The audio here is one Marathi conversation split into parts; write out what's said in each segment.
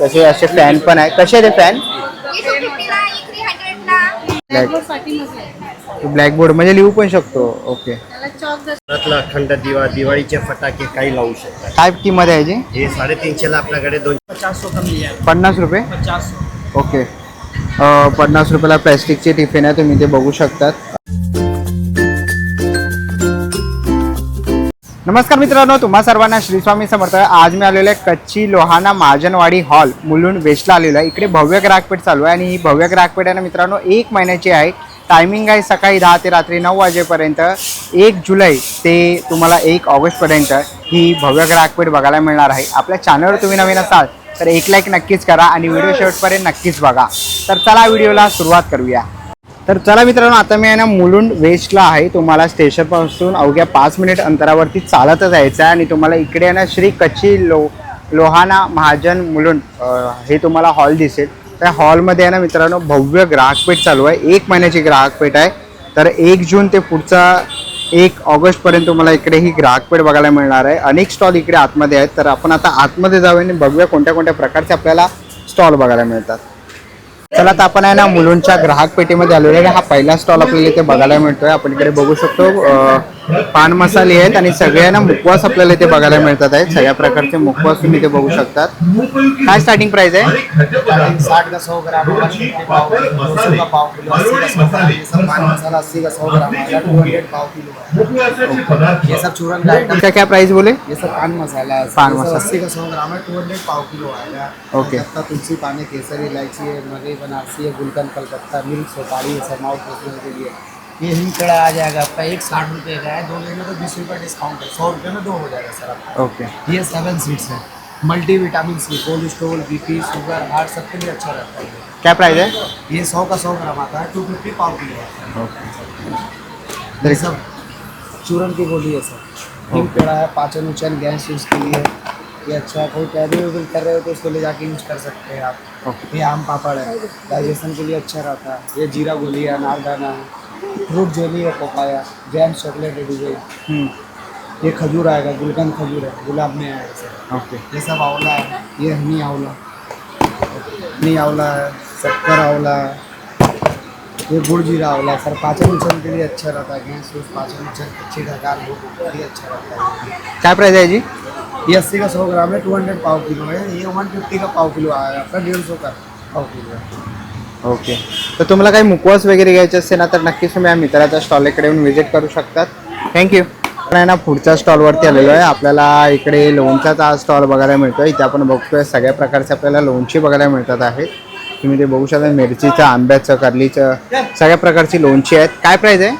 तसे असे फॅन पण आहे कसे आहे ते फॅन ब्लॅकबोर्ड म्हणजे लिहू पण शकतो. ओके अखंड दिवा दिवाळीचे फटाके काही लावू शकतात. काय किंमत आहे याची? हे साडेतीनशेला आपल्याकडे दोन पन्नास रुपये? ओके अ, पन्नास रुपयाला प्लॅस्टिकची टिफिन आहे तुम्ही ते बघू शकतात. नमस्कार मित्रांनो तुम्हा सर्वांना श्री स्वामी समर्थ. आज मी आलेलो आहे कच्ची लोहाना महाजनवाडी हॉल. मुलुंड वेस्टला आलेलो आहे. इकडे भव्य ग्राहकपेठ चालू आहे आणि ही भव्य ग्राहकपेठ आहे ना मित्रांनो एक महिन्याची आहे. टायमिंग आहे सकाळी दहा ते रात्री नऊ वाजेपर्यंत. एक जुलै ते तुम्हाला एक ऑगस्टपर्यंत ही भव्य ग्राहकपेठ बघायला मिळणार आहे. आपल्या चॅनलवर तुम्ही नवीन असाल तर एक लाईक नक्कीच करा आणि व्हिडिओ शेवटपर्यंत नक्कीच बघा. तर चला व्हिडिओला सुरुवात करूया. तर चला मित्रांनो आता मी आहे ना मुलुंड वेस्टला आहे. तुम्हाला स्टेशनपासून अवघ्या पाच मिनिट अंतरावरती चालतच जायचं आहे आणि तुम्हाला इकडे आहे ना श्री कच्ची लो लोहाना महाजन मुलुंड हे तुम्हाला हॉल दिसेल. त्या हॉलमध्ये आहे ना मित्रांनो भव्य ग्राहकपेठ चालू आहे. एक महिन्याची ग्राहकपेठ आहे. तर एक जून ते पुढचा एक ऑगस्टपर्यंत तुम्हाला इकडे ही ग्राहकपेठ बघायला मिळणार आहे. अनेक स्टॉल इकडे आतमध्ये आहेत. तर आपण आता आतमध्ये जाऊया आणि बघूया कोणत्या कोणत्या प्रकारचे आपल्याला स्टॉल बघायला मिळतात. चला तर आपण आहे ना मुलुंडच्या ग्राहक पेठेमध्ये आलेलो आहे. हा पहिला स्टॉल आपल्याला इथे बघायला मिळतोय. आपण इकडे बघू शकतो. पान मसाले आहेत आणि सगळे आहे ना मुखवास आपल्याला इथे बघायला मिळतात आहेत. सगळ्या प्रकारचे मुखवास तुम्ही इथे बघू शकतात. काय स्टार्टिंग प्राइस आहे? साठ का सौ ग्राम क्या क्या प्राइस बोले? ये सब पान मसाला पान मसाला। अस्सी का सौ ग्राम है टू हंड्रेड पाव किलो आएगा ओके। तुलसी पानी केसर इलायची है मगई बनारसी है गुलकंद कलकत्ता मिल्क सुपारी है सब माउथ के लिए. ये हिंग कड़ा आ जाएगा आपका एक साठ रुपये का है दो लेंगे तो बीस रुपये डिस्काउंट है सौ रुपये में दो हो जाएगा सर आपका। ओके। ये सेवन सीड्स है multi vitamin C cholesterol BP sugar heart सबके लिए अच्छा रहता है। क्या प्राइस है? ये सौ का सौ ग्राम आता है टू फिफ्टी पाव किलो आता है सब चूरन की गोली है सर। हिंग पेड़ा है पाचन उचन गैस यूज़ के लिए ये अच्छा है। कोई कैबिन वैबिन कर रहे हो तो उसको ले जाके यूज़ कर सकते हैं आप। ये आम पापड़ है डाइजेशन के लिए अच्छा रहता है। ये जीरा गोली है अनारदाना है। फ्रूट जेली है पपाया जैम चॉकलेट डीजे हम्म, ये खजूर आएगा गुलकंद खजूर है गुलाब में आएगा सर ओके। ये सब आंवला है ये हनी आंवला हनी आंवला है शक्कर आंवला है ये गुड़ जीरा आंवला है। सर पाचन उचन के लिए अच्छा रहता है गैस वूस पाचन उचन अच्छी डकार हो के लिए अच्छा रहता है। क्या प्राइस है जी? ये अस्सी का सौ ग्राम है टू हंड्रेड पाव किलो है। ये वन फिफ्टी का पाव किलो आएगा आपका डेढ़ सौ का पाव किलो है। ओके. तर तुम्हाला काही मुखवास वगैरे घ्यायचे असेल ना तर नक्कीच तुम्ही या मित्राच्या स्टॉल इकडे येऊन व्हिजिट करू शकतात. थँक्यू आहे ना पुढच्या स्टॉलवरती आलेलो आहे. आपल्याला इकडे लोणचाचा स्टॉल बघायला मिळतो इथे आपण बघतोय सगळ्या प्रकारचे आपल्याला लोणची बघायला मिळतात आहेत तुम्ही ते बघू शकता मिरचीचं आंब्याचं करलीचं सगळ्या प्रकारची लोणची आहेत. काय प्राईज आहे?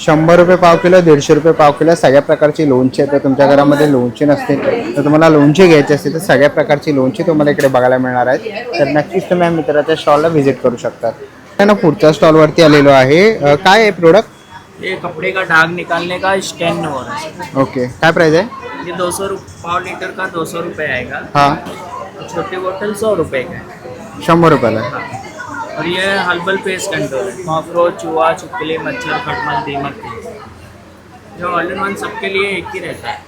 शंभर रुपये पाव किलो दीडशे रुपये पाव किलो सगळ्या प्रकारची लोणची आहे. तर तुमच्या घरामध्ये लोणची नसतील तर तुम्हाला लोणची घ्यायची असतील तर सगळ्या प्रकारची लोणची तुम्हाला इकडे बघायला मिळणार आहेत. तर नक्कीच तुम्ही मित्राच्या स्टॉलला व्हिजिट करू शकतात ना पुढच्या स्टॉलवरती आलेलो आहे. काय आहे प्रोडक्ट ये कपड़े का दाग निकालने का स्टैंड हो रहा ओके. काय प्राईस आहे? ये दो सौ पाव लीटर का दो सौ रुपये आएगा हां. छोटी बोतल सौ रुपये का शंभर रुपयाला। और ये हर्बल पेस्ट कंट्रोल है। कॉकरोच चूहा छिपकली मच्छर खटमल दीमक। जो ऑल इन वन सबके लिए एक ही रहता है।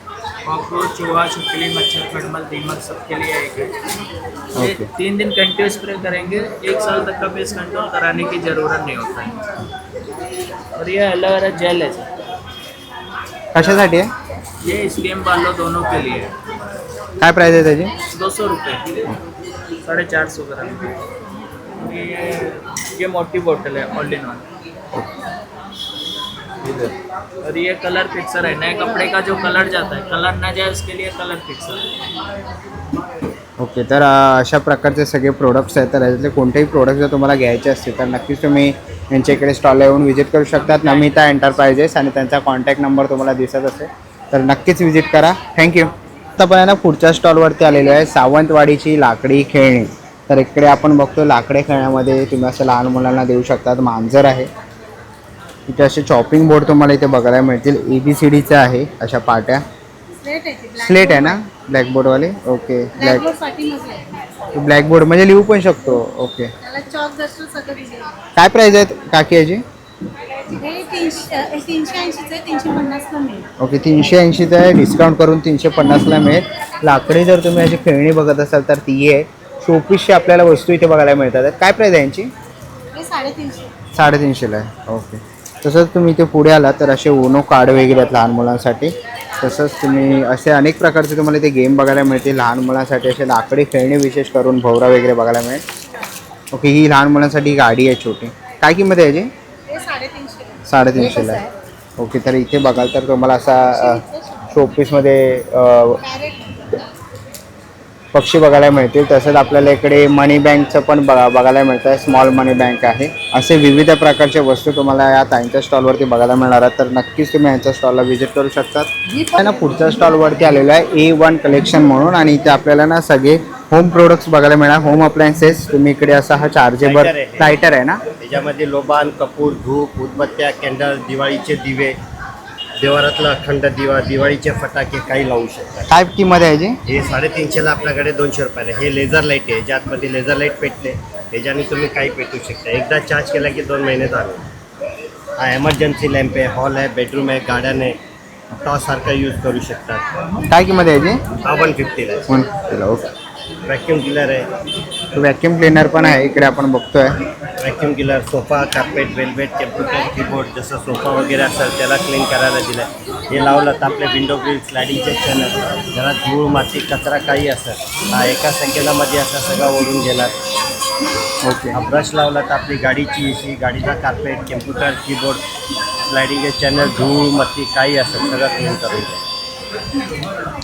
कॉकरोच चूहा छिपकली मच्छर खटमल दीमक सबके लिए एक है। ये। तीन दिन कंटिन्यू स्प्रे करेंगे। एक साल तक का पेस्ट कंट्रोल कराने की ज़रूरत नहीं होता है। और ये एलोवेरा जेल है सर। कशासाठी आहे ये स्टीम वालों दोनों के लिए है। काय प्राईस आहे त्याची? दो सौ रुपये। साढ़े चार सौ ग्राम। ये ये मोटी बोतल है ऑल इन ऑल और ये कलर फिक्सर है नए कपड़े का जो कलर जाता है कलर ना जाए उसके लिए कलर फिक्सर है। ओके तर अशा प्रकारचे सगळे प्रोडक्ट्स आहेत तर याच्यातले कोणतेही प्रोडक्ट जर तुम्हाला घ्यायचे असतील तर नक्कीच तुम्ही यांच्या इकडे स्टॉलला येऊन व्हिजिट करू शकतात. नमिता एंटरप्राइजेस आणि त्यांचा कॉन्टॅक्ट नंबर तुम्हाला दिसत असेल. तर नक्कीच व्हिजिट करा. थँक्यू आता आहे ना पुढच्या स्टॉलवरती आलेलो आहे सावंतवाडीची लाकडी खेळणी. तर इकडे आपण बघतो लाकडी खेळण्यामध्ये तुम्ही असं लहान मुलांना देऊ शकतात. मांजर आहे. इथे असे चॉपिंग बोर्ड तुम्हाला इथे बघायला मिळतील. ए बी सी डीचं आहे अशा पाट्या. स्लेट आहे. ना? ब्लॅकबोर्डवाले ओके ब्लॅक ब्लॅकबोर्ड म्हणजे लिहू पण शकतो. ओके काय प्राईज आहेत काकी याची? ओके तीनशे ऐंशीचं आहे डिस्काउंट करून तीनशे पन्नासला मिळेल. लाकडी जर तुम्ही अशी खेळणी बघत असाल तर ती आहे. शोपीसची आपल्याला वस्तू इथे बघायला मिळतात. काय प्राईस आहे यांची? हे साडेतीनशे. साडेतीनशेला आहे. ओके तसंच तुम्ही इथे पुढे आलात तर असे ओनो कार्ड वगैरे आहेत लहान मुलांसाठी. तसंच तुम्ही असे अनेक प्रकारचे तुम्हाला इथे गेम बघायला मिळतील. लहान मुलांसाठी असे लाकडी खेळणी विशेष करून भोवरा वगैरे बघायला मिळेल. ओके ही लहान मुलांसाठी गाडी आहे छोटी. काय किंमत आहे याची? हे साडेतीनशे साडेतीनशेला आहे. ओके तर इथे बघाल तर तुम्हाला असा शोपीसमध्ये पक्षी बघायला मिळतील. तसंच आपल्याला इकडे मनी बँकचं पण बघा बघायला मिळतं. आहे स्मॉल मनी बँक आहे. असे विविध प्रकारचे वस्तू तुम्हाला या ताईंच्या स्टॉलवरती बघायला मिळणार आहेत. तर नक्कीच तुम्ही यांच्या स्टॉलला व्हिजिट करू शकतात. ना पुढच्या स्टॉलवरती आलेलं आहे ए वन कलेक्शन म्हणून. आणि इथे आपल्याला ना सगळे होम प्रोडक्ट्स बघायला मिळणार. होम अप्लायन्सेस तुम्ही इकडे असा हा चार्जेबल. लायटर आहे. ना? त्याच्यामध्ये लोबान कपूर धूप उदबत्त्या कॅन्डल दिवाळीचे दिवे देवारातला अखंड दिवा दिवाळीचे फटाके काही लावू शकतात काय किंमत आहे याची? हे साडेतीनशेला आपल्याकडे दोनशे रुपयाला हे लेझर लाइट आहे ज्यातमध्ये लेझर लाइट पेटते त्याच्याने तुम्ही काही पेटू शकता. एकदा चार्ज केला की दोन महिने चालू हा एमर्जन्सी लॅम्प आहे हॉल आहे बेडरूम आहे गार्डन आहे. टॉससारखा यूज करू शकतात काय किंमत आहे याची? हा वन फिफ्टीला वन ओके व्हॅक्यूम क्लिनर आहे. व्हॅक्यूम क्लिनर पण आहे इकडे आपण बघतोय. Vacuum cleaner sofa carpet velvet computer keyboard जसं सोफा वगैरे असेल त्याला क्लीन करायला दिलं आहे हे लावलं तर आपले विंडो ग्रिल स्लायडिंगचे चॅनल घरात धूळ माती कचरा काही असेल. हा एका सेकंदामध्ये असं सगळं ओढून घेणार. ओके हा ब्रश लावला तर आपली गाडीची एसी गाडीचा कार्पेट कॅम्प्युटर कीबोर्ड स्लायडिंगचे चॅनल धूळ माती काही असेल सगळं क्लीन करून.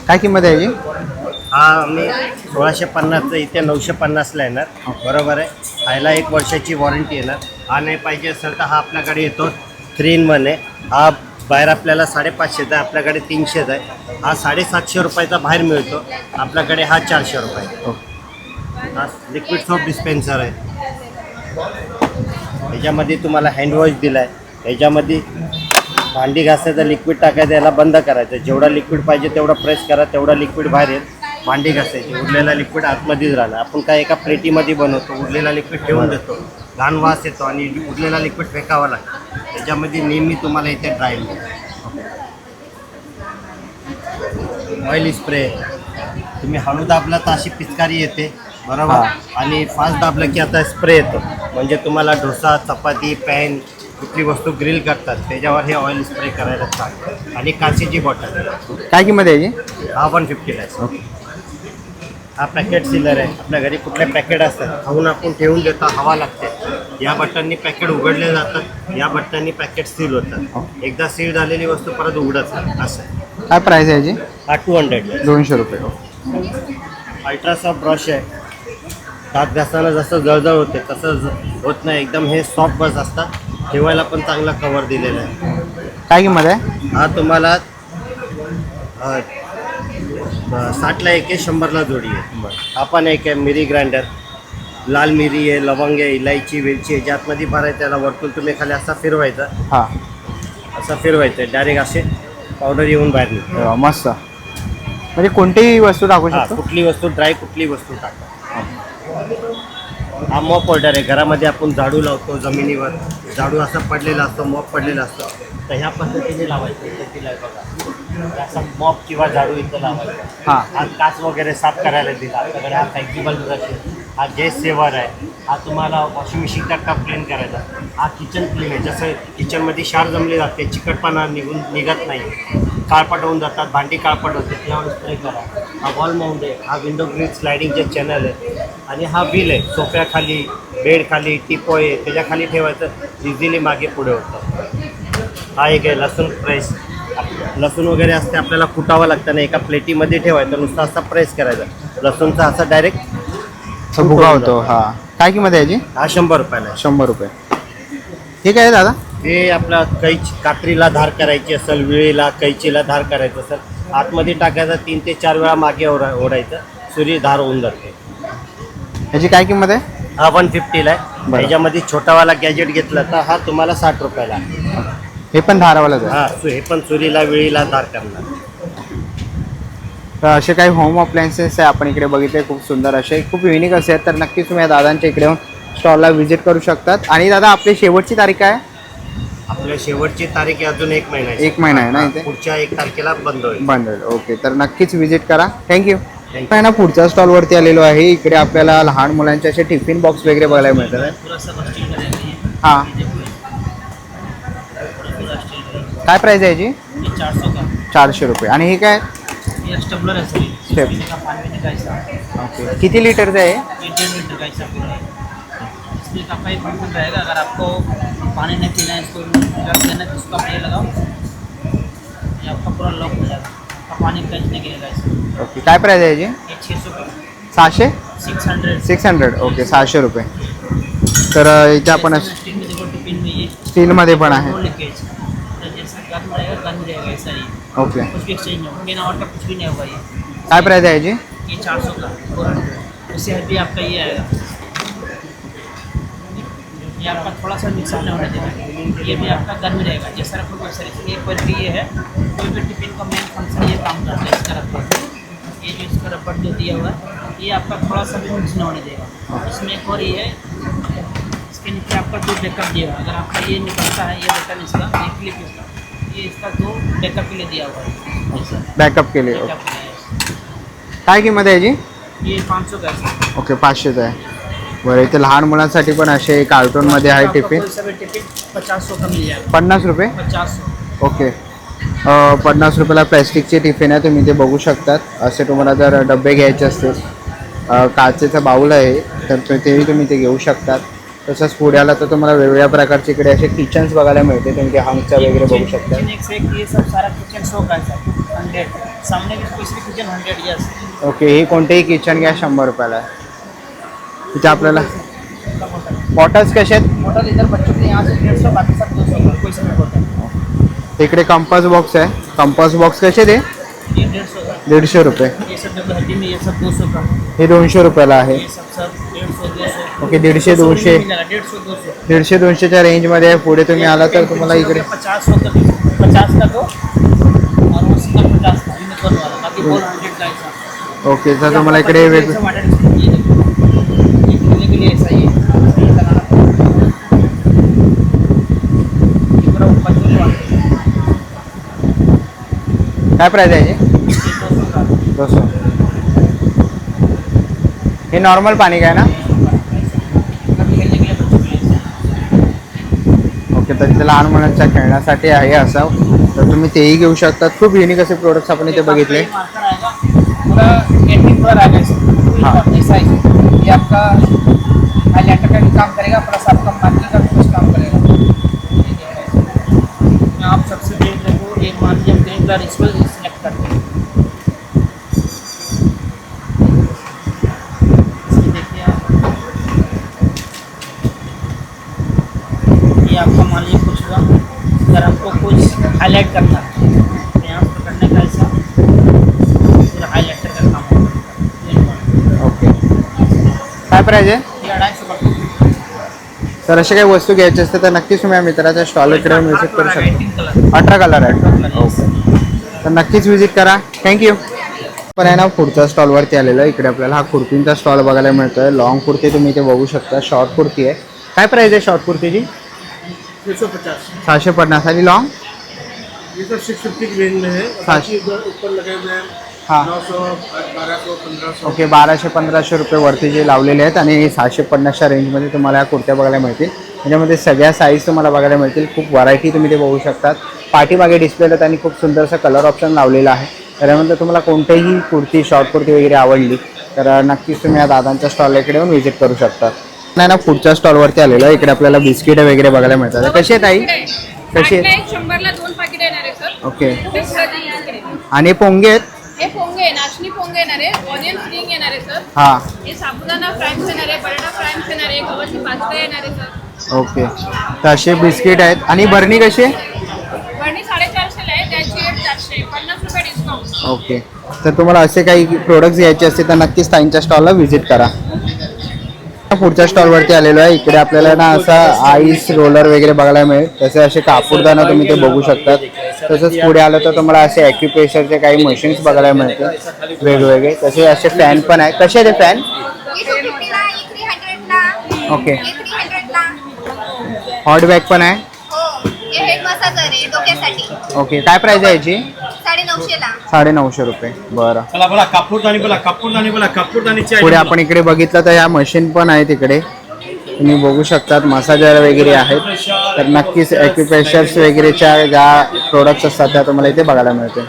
काय किंमत आहे याची हा आम्ही सोळाशे पन्नासचं इथे नऊशे पन्नासला येणार. बरोबर आहे. ह्याला एक वर्षाची वॉरंटी येणार. हा नाही पाहिजे असेल तर हा आपल्याकडे येतो. थ्री इन वन आहे. हा बाहेर आपल्याला साडेपाचशेचा आहे. आपल्याकडे तीनशेचा आहे. हा साडेसातशे रुपयाचा बाहेर मिळतो. आपल्याकडे हा चारशे रुपये हा. लिक्विड सोप डिस्पेन्सर आहे. ह्याच्यामध्ये तुम्हाला हँडवॉश दिला आहे ह्याच्यामध्ये भांडी घासायचं लिक्विड टाकायचं याला बंद करायचं. जेवढा लिक्विड पाहिजे तेवढा प्रेस करा. तेवढा लिक्विड बाहेर येईल. भांडी घासायची उरलेला लिक्विड आतमध्येच राहणार आपण काय एका प्लेटीमध्ये बनवतो उरलेला लिक्विड ठेवून देतो. घाण वास येतो आणि उरलेला लिक्विड फेकावा लागतो. त्याच्यामध्ये नेहमी तुम्हाला इथे ड्राय मिळेल ऑइल स्प्रे तुम्ही हळू दाबला तर अशी पिचकारी येते. बरोबर? आणि फास्ट दाबलं की आता स्प्रे येतो. म्हणजे तुम्हाला डोसा चपाती पॅन कुठली वस्तू ग्रिल करतात त्याच्यावर हे ऑइल स्प्रे करायला चालतं. आणि काचेची बॉटल काय किंमत आहे याची? हा वन फिफ्टीला आहे हा पॅकेट सिलर आहे. आपल्या घरी कुठले पॅकेट असतात खाऊन आपण ठेवून देतो हवा लागते. या बटननी पॅकेट उघडले जातात या बटननी पॅकेट सील होतात. एकदा सील झालेली वस्तू परत उघडत नाही. असं. आहे. काय प्राईस आहे याची? हा टू हंड्रेड दोनशे रुपये अल्ट्रासॉफ्ट ब्रश आहे. दात घासताना जसं जळजळ होते तसं ज- होत नाही. एकदम हे सॉफ्ट ब्रश असतात. ठेवायला पण चांगला कवर दिलेला आहे. काय किंमत आहे? हा तुम्हाला साठला एक आहे शंभरला जोडी आहे. हा पण एक आहे मिरी ग्राइंडर. लाल मिरी आहे लवंग आहे इलायची वेलची आहे ज्यातमध्ये भरायचं त्याला वरतून तुम्ही खाली असा फिरवायचा. हां. असा फिरवायचं डायरेक्ट असे पावडर येऊन बाहेर निघतो मस्त. म्हणजे कोणतीही वस्तू टाकू हा शकतो? कुठली वस्तू ड्राय कुठली वस्तू टाका हा. मॉप होल्डर आहे. घरामध्ये आपण झाडू लावतो जमिनीवर. झाडू असा पडलेला असतो मॉप पडलेला असतो. तर ह्या पद्धतीने लावायचं. दिलाय बघा. असा मॉप किंवा झाडू इथं लावायचा. हां. हा काच वगैरे साफ करायला दिला. आपल्याकडे हा फ्लेक्झिबल ब्रश आहे. हा गॅस सेवर आहे. हा तुम्हाला वॉशिंग मशीनचा टप क्लीन करायचा. हा किचन क्लीन आहे. जसं किचनमध्ये क्षार जमले जाते चिकटपणा निघून निघत नाही. काळपट होऊन जातात भांडी काळपट होते त्यावर स्प्रे करा. हा वॉल माउंट आहे. हा विंडो ग्रिल स्लायडिंगचे चॅनल आहे. आणि हा बिल आहे. सोफ्याखाली बेडखाली टिपोय आहे त्याच्याखाली ठेवायचं इझिली मागे पुढे होतं. हा एक आहे लसूण प्रेस लसूण वगैरे असते आपल्याला कुटावं लागतं नाही एका प्लेटीमध्ये ठेवायचं नुसतं असा प्रेस करायचा. लसूणचा असा डायरेक्ट भुगा होतो हां. काय किंमत आहे याची? हा शंभर रुपयाला आहे. शंभर रुपये. ठीक आहे दादा? हे आपला कैच कात्रीला धार करायची असेल विळीला कैचीला धार करायचं असेल आतमध्ये टाकायचं तीन ते चार वेळा मागे ओढा ओढायचं सुरी धार होऊन जाते. याची काय किंमत आहे? हा वन फिफ्टीला आहे. बरं. ह्याच्यामध्ये छोटावाला गॅजेट घेतला तर हा तुम्हाला साठ रुपयाला आहे. हे पण धारावालाच आहे हा सु- हे पण सुरीला विळीला धार करणार. तर असे काही होम अप्लायन्सेस आहे आपण इकडे बघितले खूप सुंदर असे. खूप युनिक असे आहेत तर नक्कीच तुम्ही या दादांच्या इकडे येऊन स्टॉलला व्हिजिट करू शकतात. आणि दादा आपली शेवटची तारीख काय? आहे? आपल्या शेवटची तारीख आहे अजून एक महिना एक महिना आहे ना इथे? पुढच्या एक तारखेला बंद होईल. बंद होईल. ओके तर नक्कीच विजिट करा. थँक्यू Thank ना पुढच्या स्टॉलवरती आलेलो आहे. इकडे आपल्याला लहान मुलांचे असे टिफिन बॉक्स वगैरे बघायला मिळतात. हां ये देखो ये पूरा स्टील रहेगा काय प्राइस आहे याची? ये चार सौ का? चारशे रुपये. आणि हे काय? ये स्टबलर है सर ये Step. पीने का पानी पीने का ऐसा ओके किती लिटरचं आहे ये डेढ़ लीटर का ऐसा पूरा है इसमें आपका एक बटन रहेगा अगर आपको पानी नहीं पीना है इसको रख देना है तो उसका आप ये लगाओ। ये आपका पूरा लॉक हो जाएगा। आपका पानी खींचने के लिए ऐसा ओके काय प्राइस आहे याची? ये छः सौ का। सहाशे? Six hundred six hundred okay सहाशे रुपये. तर अ, इथे आपण स्टील में देखो टिफिन में ये स्टीलमध्ये पण नो आहे ओके। भी एक्सचेंज होगा बिना और का कुछ भी नहीं होगा ये। काय प्राइस आहे याची ये चार सौ का। फोर हंड्रेड उससे भी आपका ये आएगा। ये आपका थोड़ा सा नुकसान होने देगा। ये भी आपका गर्म रहेगा। जैसा रखो वैसा रखो ये क्वालिटी ये है कोई भी टिफ़िन का मेन फ़ंक्शन ये काम करता है इसका रखो ये जो इसका रबर जो दिया हुआ है ये आपका थोड़ा सा भी मिक्स नहीं होने देगा। इसमें एक और ये है इसके नीचे आपका दो बैकअप दिया हुआ है। अगर आपका ये निकलता है ये बटन इसका ये क्लिप इसका। ये इसका दो बैकअप के लिए दिया हुआ है ऐसा बॅकअप केले ओके बैकअप के लिए काय किंमत आहे याची? ये पाँच सौ का है सर। ओके पाचशेचं आहे. बरं इथे लहान मुलांसाठी पण असे कार्टूनमध्ये आहे टिफिन पचास सौ का मिल जाएगा पन्नास रुपये? पचास सौ ओके पन्नास रुपयाला प्लॅस्टिकचे टिफिन आहे तुम्ही ते बघू शकतात. असे तुम्हाला जर डबे घ्यायचे असतील. काचेचं बाऊल आहे तर ते- तेही तुम्ही ते घेऊ शकतात. तसंच पुढे आला तर तुम्हाला वेगवेगळ्या प्रकारचे इकडे असे किचन्स बघायला मिळते तुम्ही ते हंगचा वगैरे बघू शकता. है ओके ही कोणतेही किचन घ्या शंभर रुपयाला आहे. इथे आपल्याला बॉटल्स कसे आहेत? इकडे कंपास बॉक्स आहे. कंपास बॉक्स कसे ते दीडशे रुपये. हे दोनशे रुपयाला आहे. ओके दीडशे दोनशे दीडशे दोनशेच्या रेंजमध्ये आहे. पुढे तुम्ही आला तर तुम्हाला इकडे पचास पचास ओके सर तुम्हाला इकडे वेग काय प्राईज आहे दो सौ हे नॉर्मल पाणी काय ना? ओके तर इथे लहान मुलांच्या खेळण्यासाठी आहे असं. तर तुम्ही तेही घेऊ शकतात खूप युनिक असे प्रोडक्ट्स आपण इथे बघितले. काम करेगा प्लस आपका मार्किंग का भी कुछ काम करेगा. ये देखिए इसमें। में आप सबसे देख रहे हो एक लीजिए ग्रीन कलर इसको सिलेक्ट करते हैं इसमें देखिए आप ये आपका मान लीजिए कुछ हुआ अगर आपको कुछ हाईलाइट करना है तो यहाँ करने का ऐसा हाईलाइटर का काम ओके. काय प्राइस आहे? तर अशा काही वस्तू घ्यायची असते तर नक्कीच तुम्ही या मित्राच्या स्टॉल इकडे व्हिजिट करू शकता. कलर अठरा कलर आहे. ओके. तर नक्कीच व्हिजिट करा. थँक्यू पण आहे ना पुढच्या स्टॉलवरती आलेलं आहे इकडे आपल्याला हा कुर्तींचा स्टॉल बघायला मिळतोय. लॉंग कुर्ती तुम्ही इथे बघू शकता शॉर्ट कुर्ती आहे. काय प्राइस आहे शॉर्ट कुर्तीची? पचास सहाशे पन्नास. आणि लॉंग ये सब सिक्स फिफ्टी की रेंज में है। और। बाकी इधर ऊपर लगे हुए हैं। हां। ओके बाराशे पंधराशे रुपये वरती जे लावलेले आहेत आणि सहाशे पन्नासच्या रेंजमध्ये तुम्हाला या कुर्त्या बघायला मिळतील. त्याच्यामध्ये सगळ्या साईज तुम्हाला बघायला मिळतील. खूप व्हरायटी तुम्ही ते बघू शकतात. पाठीमागे डिस्प्लेला त्यांनी खूप सुंदरसं कलर ऑप्शन लावलेलं आहे. त्याच्यामध्ये तुम्हाला कोणतीही कुर्ती शॉर्ट कुर्ती वगैरे आवडली तर नक्कीच तुम्ही या दादांच्या स्टॉल इकडे येऊन व्हिजिट करू शकता नाही ना पुढच्या स्टॉलवरती आलेलं आहे. इकडे आपल्याला बिस्किट वगैरे बघायला मिळतात. कशी आहे ताई? कशी साठला ओके. आणि पोंगे आहेत? हे पोंगे आहे नाचणी पोंगे येणार आहे ऑनियन स्प्रिंग येणार आहे सर हां. हे साबुदाणा फ्राईम्स येणार आहे बटाटा फ्राईम्स येणार आहे गव्हाची पास्ता येणार आहे सर ओके तर असे बिस्किट आहेत. आणि बरणी कशी आहे? बरणी साडेचारशेला आहे त्याची रेट चारशे आहे. पन्नास रुपये डिस्काउंट ओके तर तुम्हाला असे काही प्रोडक्ट्स घ्यायचे असतील तर नक्कीच ताईंच्या स्टॉलला व्हिजिट करा. पुढच्या स्टॉलवरती आलेलो आहे. इकडे आपल्याला ना असा आईस रोलर वगैरे बघायला मिळेल. तसे असे कापूरदाना तुम्ही ते बघू शकतात. तसंच पुढे आलं तर तुम्हाला असे ॲक्युप्रेशरचे काही मशीन्स बघायला मिळतील. वेगवेगळे. तसे असे फॅन पण आहे कसे आहे ते फॅन ही ही ओके ही. हॉट बॅग पण आहे. हो हे ओके काय प्राईज आहे याची? साडे नऊशे रुपये. बरं. चला बोला कापूरदानी बोला कापूरदानी बोला कापूरदानीची पुढे आपण इकडे बघितलं तर ह्या मशीन पण आहे तिकडे. तुम्ही बघू शकतात मसाजर वगैरे आहेत. तर नक्कीच ॲक्युपेशर्स वगैरेच्या ज्या प्रोडक्ट्स असतात त्या तुम्हाला इथे बघायला मिळते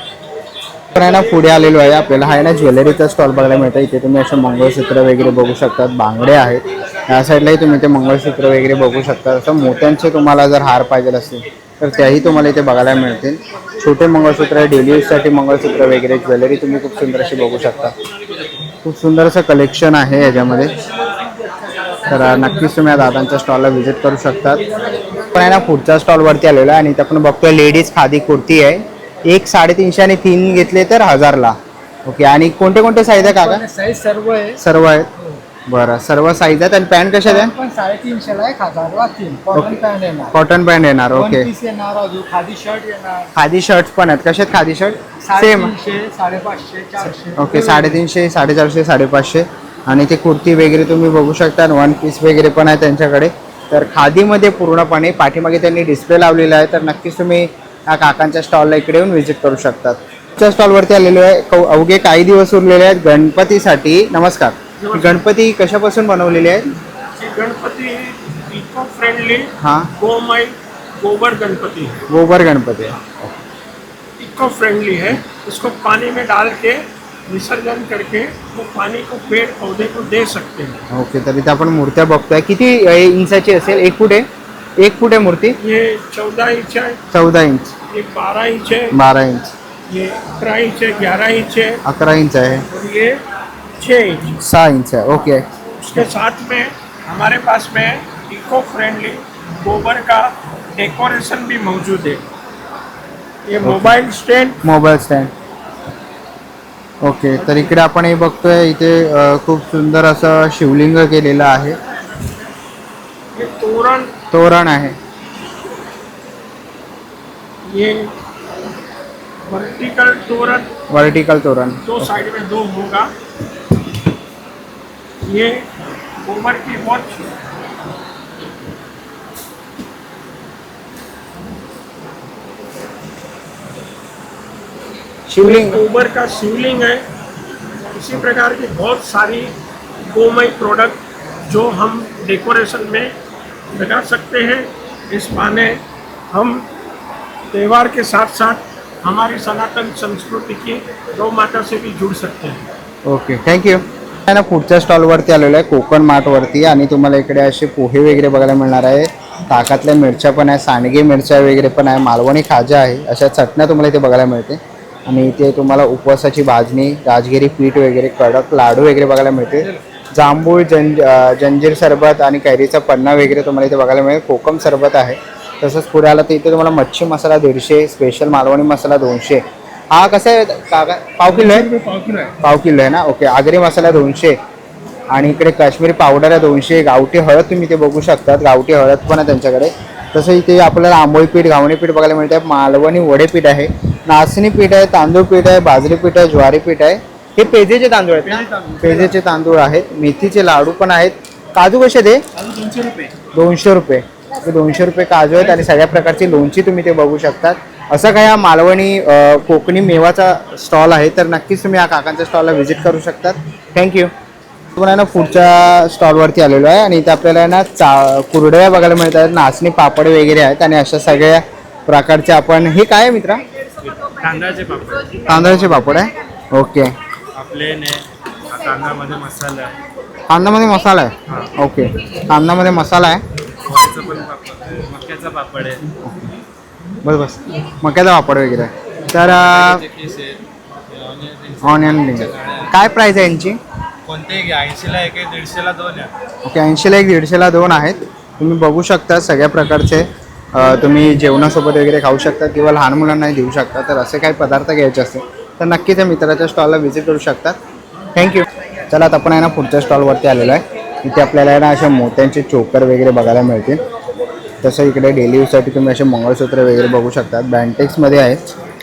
पण आहे ना पुढे आलेलो आहे आपल्याला. हा आहे ना ज्वेलरीचा स्टॉल बघायला मिळतं. इथे तुम्ही असे मंगळसूत्र वगैरे बघू शकतात. बांगडे आहेत. या साईडलाही तुम्ही ते मंगळसूत्र वगैरे बघू शकता. असं मोत्यांचे तुम्हाला जर हार पाहिजे असतील तर त्याही तुम्हाला इथे बघायला मिळतील. छोटे मंगळसूत्र डेली यूजसाठी मंगळसूत्र वगैरे ज्वेलरी तुम्ही खूप सुंदर अशी बघू शकता. खूप सुंदर असं कलेक्शन आहे याच्यामध्ये. तर नक्कीच तुम्ही या दादांच्या स्टॉलला व्हिजिट करू शकतात. पण आहे ना पुढच्या स्टॉलवरती आलेलो आहे आणि इथे आपण बघतोय लेडीज खादी कुर्ती आहे. एक साडेतीनशे आणि तीन घेतले तर हजारला. ओके आणि कोणते कोणते साईज आहे काका? साईज सर्व आहे. सर्व आहेत. बरं. सर्व साईज आहेत आणि पॅन्ट कशात आहे पण साडेतीनशेला एक हजारला तीन कॉटन पॅन्ट येणार. कॉटन पॅन्ट येणार वन ओके पीस येणार अजून. खादी शर्ट येणार. खादी शर्ट्स पण आहेत. कशात खादी शर्ट सेम साडेतीनशे साडेपाचशे चारशे. ओके साडेतीनशे साडेचारशे साडेपाचशे. आणि ते कुर्ती वगैरे तुम्ही बघू शकता वन पीस वगैरे पण आहे त्यांच्याकडे. तर खादीमध्ये पूर्णपणे पाठीमागे त्यांनी डिस्प्ले लावलेला आहे. तर नक्कीच तुम्ही या काकांच्या स्टॉलला इकडे येऊन व्हिजिट करू शकतात. स्टॉलवरती आलेलो आहे. कौ- अवघे काही दिवस उरलेले आहेत. गणपतीसाठी. नमस्कार. गणपती कशापासून बनवलेले आहेत? गणपति इको फ्रेंडली हां. गोमय गोबर गणपति. गोबर गणपती. इको फ्रेंडली है। इसको पानी में डाल के विसर्जन करके वो पानी को पेड़ पौधे को दे सकते हैं। ओके तर इथे आपण मूर्त्या बघतोय. किती अ, इंचाची असेल? एक फूट आहे? एक फूट आहे मूर्ती? ये चौदह इंच है। चौदा इंच. ये बारह इंच है। बारा इंच. ये अठारह इंच है ग्यारह इंच है। अकरा इंच आहे. और ये छः इंच सहा इंच आहे ओके उसके साथ में हमारे पास में इको फ्रेंडली गोबर का डेकोरेशन भी मौजूद है। ये mobile stand mobile stand okay तर इकडे आपण हे बघतोय इथे खूप सुंदर असं शिवलिंग केलेलं आहे. तोरण तोरण आहे. ये वर्टिकल तोरण वर्टिकल तोरण. दो साइड में दो होगा। ये गोबर की वॉच शिवलिंग। गोबर का शिवलिंग है। इसी प्रकार की बहुत सारी गोमय प्रोडक्ट जो हम डेकोरेशन में लगा सकते हैं। इस बहाने हम त्यौहार के साथ साथ हमारी सनातन संस्कृति की गौ माता से भी जुड़ सकते हैं। ओके थैंक आहे ना पुढच्या स्टॉलवरती आलेलो आहे कोकण मार्टवरती आणि तुम्हाला इकडे असे पोहे वगैरे बघायला मिळणार आहे. ताकातल्या मिरच्या पण आहे सांडगे मिरच्या वगैरे पण आहे मालवणी खाजा आहे. अशा चटण्या तुम्हाला इथे बघायला मिळते आणि इथे तुम्हाला उपवासाची भाजणी राजगिरी पीठ वगैरे कडक लाडू वगैरे बघायला मिळते जांभूळ जं जंजीर सरबत आणि कैरीचा पन्ना वगैरे तुम्हाला इथे बघायला मिळेल. कोकम सरबत आहे. तसंच पुढे आला तर इथे तुम्हाला मच्छी मसाला दीडशे स्पेशल मालवणी मसाला दोनशे. हा कसं आहे? काका पाव किलो आहे? पाव किलो आहे ना? ओके. आगरी मसाला दोनशे. आणि इकडे काश्मीरी पावडर आहे दोनशे. गावठी हळद तुम्ही इथे बघू शकतात. गावठी हळद पण आहे त्यांच्याकडे. तसं इथे आपल्याला आंबोळी पीठ घावणी पीठ बघायला मिळते. मालवणी वडे पीठ आहे. नाचणी पीठ आहे तांदूळ पीठ आहे बाजरी पीठ आहे ज्वारी पीठ आहे. हे पेजेचे तांदूळ आहेत ना? पेजेचे तांदूळ आहेत. मेथीचे लाडू पण आहेत. काजू कसे ते दोनशे रुपये. ते दोनशे रुपये काजू आहेत आणि सगळ्या प्रकारची लोणची तुम्ही ते बघू शकतात. असं काय हा मालवणी अ, कोकणी मेवाचा स्टॉल आहे? तर नक्कीच तुम्ही या काकांच्या स्टॉलला व्हिजिट करू शकतात. थँक्यू आपण आहे ना पुढच्या स्टॉलवरती आलेलो आहे आणि इथे आपल्याला आहे ना चा कुरडया बघायला मिळत आहेत नाचणी पापड वगैरे आहेत आणि अशा सगळ्या प्रकारचे आपण हे काय आहे मित्रा? तांदळाचे पापड. तांदळाचे पापड आहे? ओके. प्लेन आहे तांदळामध्ये मसाला. आहे कांदामध्ये मसाला आहे? ओके. कांदामध्ये मसाला आहे? गव्हाचं पण पापड आहे. मक्याचा पापड आहे. बस बस. मक्याचा पापड वगैरे. तर ऑनियन रिंग काय प्राईस आहे यांची? कोणते ऐंशीला एक आहे दीडशेला दोन आहे. ओके ऐंशीला एक दीडशेला दोन आहेत. तुम्ही बघू शकता सगळ्या प्रकारचे तुम्ही जेवणासोबत वगैरे खाऊ शकता किंवा लहान मुलांनाही देऊ शकता. तर असे काही पदार्थ घ्यायचे असतील तर नक्की त्या मित्राच्या स्टॉलला व्हिजिट करू शकतात. थँक्यू चला आता आपण आहे ना पुढच्या स्टॉलवरती आलेलो आहे. इथे आपल्याला आहे ना अशा मोत्यांचे चोकर वगैरे बघायला मिळतील. तसं इकडे डेली यूजसाठी तुम्ही असे मंगळसूत्र वगैरे बघू शकतात. बँटेक्समध्ये आहेत.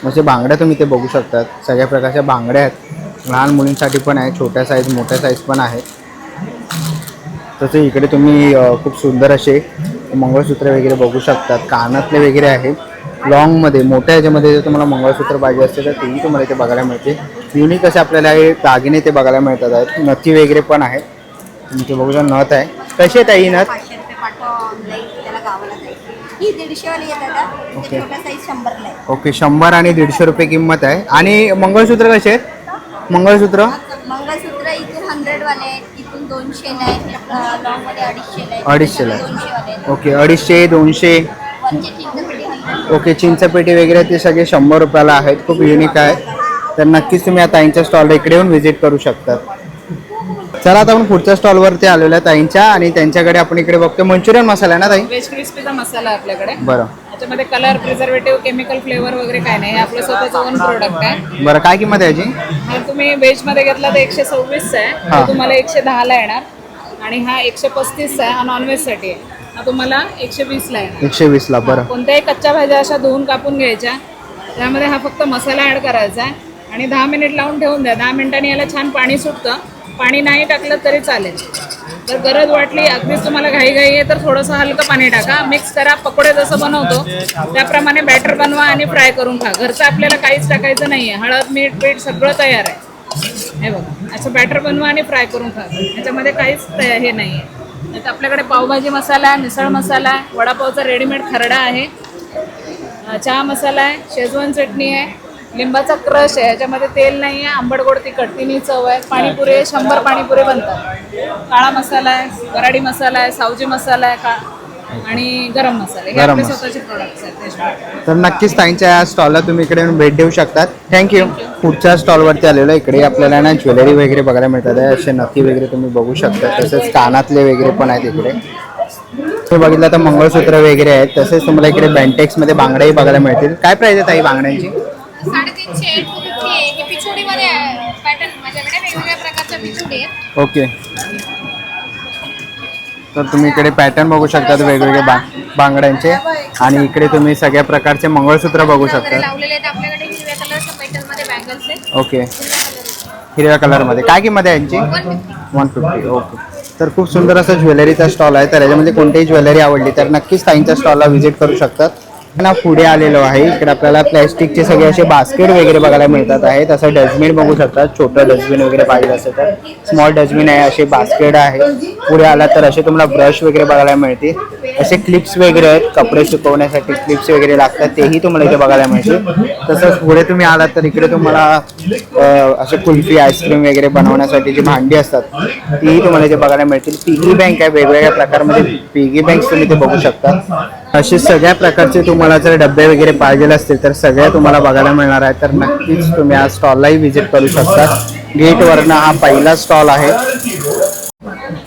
असे बांगड्या तुम्ही इथे बघू शकतात. सगळ्या प्रकारच्या बांगड्या आहेत. लहान मुलींसाठी पण आहे. छोट्या साईज मोठ्या साईज पण आहे. तसं इकडे तुम्ही खूप सुंदर असे मंगळसूत्र वगैरे बघू शकतात. कानातले वगैरे आहे. लॉंगमध्ये मोठ्या ह्याच्यामध्ये जर तुम्हाला मंगळसूत्र पाहिजे असते तर तेही तुम्हाला इथे बघायला मिळते. युनिक असे आपल्याला हे दागिने ते बघायला मिळतात. आहेत. नथी वगैरे पण आहे. तुमचे ते बघू शकता नथ आहे. कशी आहे ताई नथ? ही दीडशेवाली ओके. ते छोटा साईज शंभरला आहे. ओके शंभर आणि दीडशे रुपये किंमत आहे. आणि मंगळसूत्र कसे आहेत? मंगळसूत्र? मंगळसूत्र इथून हंड्रेड वाले आहेत इथून दोनशे आहेत अडीचशेला आहे. ओके अडीचशे दोनशे. वरचे चिंचपेटी हंड्रेड ओके चिंचपेटी वगैरे ते सगळे शंभर रुपयाला आहेत खूप युनिक आहेत तर नक्कीच तुम्ही या ताईंच्या स्टॉलला इकडे येऊन व्हिजिट करू शकता. चला आता आपण पुढच्या स्टॉलवरती आलेलो आहे ताईंच्या आणि त्यांच्याकडे आपण इकडे बघतो मंचुरियन मसाला आहे ना ताई? व्हेज क्रिस्पीचा मसाला आहे आपल्याकडे. बरं. त्याच्यामध्ये कलर प्रिझर्वेटिव्ह केमिकल फ्लेवर वगैरे काय नाही. हे आपलं स्वतःचं ओन प्रोडक्ट आहे. बरं काय किंमत आहे याची? हा तुम्ही व्हेजमध्ये घेतला तर एकशे सव्वीस आहे. हा. तो तुम्हाला एकशे दहाला येणार. आणि हा एकशे पस्तीस आहे हा नॉनव्हेजसाठी आहे. हा तुम्हाला एकशे वीस ला येणार. एकशे वीसला बरं. कोणत्याही कच्च्या भाज्या अशा धुवून कापून घ्यायच्या. त्यामध्ये हा फक्त मसाला ऍड करायचा आहे. आणि दहा मिनिट लावून ठेवून द्या. दहा मिनिटांनी याला छान पाणी सुटतं. पाणी नाही टाकलं तरी चालेल. जर गरज वाटली अगदीच तुम्हाला घाई घाई आहे तर थोडंसं हलकं पाणी टाका. मिक्स करा पकोडे जसं बनवतो त्याप्रमाणे बॅटर बनवा आणि फ्राय करून खा. घरचं आपल्याला काहीच टाकायचं नाही आहे हळद मीठ पीठ सगळं तयार आहे. हे बघा. असं बॅटर बनवा आणि फ्राय करून खा. याच्यामध्ये काहीच तया- हे नाही आहे तर आपल्याकडे पावभाजी मसाला आहे मिसळ मसाला आहे वडापावचा रेडीमेड खरडा आहे. चहा मसाला आहे शेजवान चटणी आहे. लिंबाचा क्रश आहे याच्यामध्ये तेल नाही आहे आंबट गोड तिखट तिन्ही चव आहे. पाणीपुरी शंभर पाणीपुरी बनतात. काळा मसाला आहे वराडी मसाला आहे सावजी मसाला आहे का आणि गरम मसाले हे गरम आपले मसाला. स्वतःचे प्रोडक्ट्स आहेत. तर नक्कीच ताईंच्या या स्टॉलला तुम्ही इकडे येऊन भेट देऊ शकतात. थँक्यू पुढच्या स्टॉलवरती आलेलो आहे. इकडे आपल्याला ना ज्वेलरी वगैरे बघायला मिळतात. आहे असे नथी वगैरे तुम्ही बघू शकता. तसेच कानातले वगैरे पण आहेत इकडे. तुम्ही बघितलं तर मंगळसूत्र वगैरे आहेत. तसेच तुम्हाला इकडे बँटेक्समध्ये बांगड्याही बघायला मिळतील. काय प्राइस आहे ताई बांगड्यांची? साडेतीनशे टू फिफ्टी आहे हे पिचोडीमध्ये पॅटर्न माझ्याकडे वेगवेगळ्या प्रकारच्या पिचोडी आहेत. ओके. तर तुम्ही इकडे पॅटर्न बघू शकतात वेगवेगळे बा बांगड्यांचे. आणि इकडे तुम्ही सगळ्या प्रकारचे मंगळसूत्र बघू वगैरे शकता लावलेले आहेत आपल्याकडे हिरव्या कलरच्या पैठणमध्ये बँगल्स आहेत. ओके. हिरव्या कलरमध्ये. काय किंमत आहे यांची? One fifty okay. तर खूप सुंदर असं ज्वेलरीचा स्टॉल आहे. तर याच्यामध्ये कोणतीही ज्वेलरी आवडली तर नक्कीच ताईंच्या स्टॉलला व्हिजिट करू शकतात. ना पुढे आलेलो आहे. इकडे आपल्याला प्लॅस्टिकचे सगळे असे बास्केट वगैरे बघायला मिळतात आहे तसं डस्टबिन बघू शकतात. छोटं डस्टबिन वगैरे पाहिजे असेल तर. स्मॉल डस्टबिन आहे असे बास्केट आहे. पुढे आला तर असे तुम्हाला ब्रश वगैरे बघायला मिळतील. असे क्लिप्स वगैरे आहेत कपडे सुकवण्यासाठी क्लिप्स वगैरे लागतात तेही तुम्हाला इथे बघायला मिळतील. तसंच पुढे तुम्ही आलात तर इकडे तुम्हाला असे कुल्फी आईस्क्रीम वगैरे बनवण्यासाठी जी भांडी असतात तीही तुम्हाला इथे बघायला मिळतील. पिगी बँक आहे वेगवेगळ्या प्रकारमध्ये पिगी बँक तुम्ही इथे बघू शकता. असे सगळ्या प्रकारचे तुम्हाला जर डबे वगैरे पाहिजे असतील तर सगळ्या तुम्हाला बघायला मिळणार आहे तर नक्कीच तुम्ही या स्टॉललाही व्हिजिट करू शकता. गेटवरनं हा पहिला स्टॉल आहे.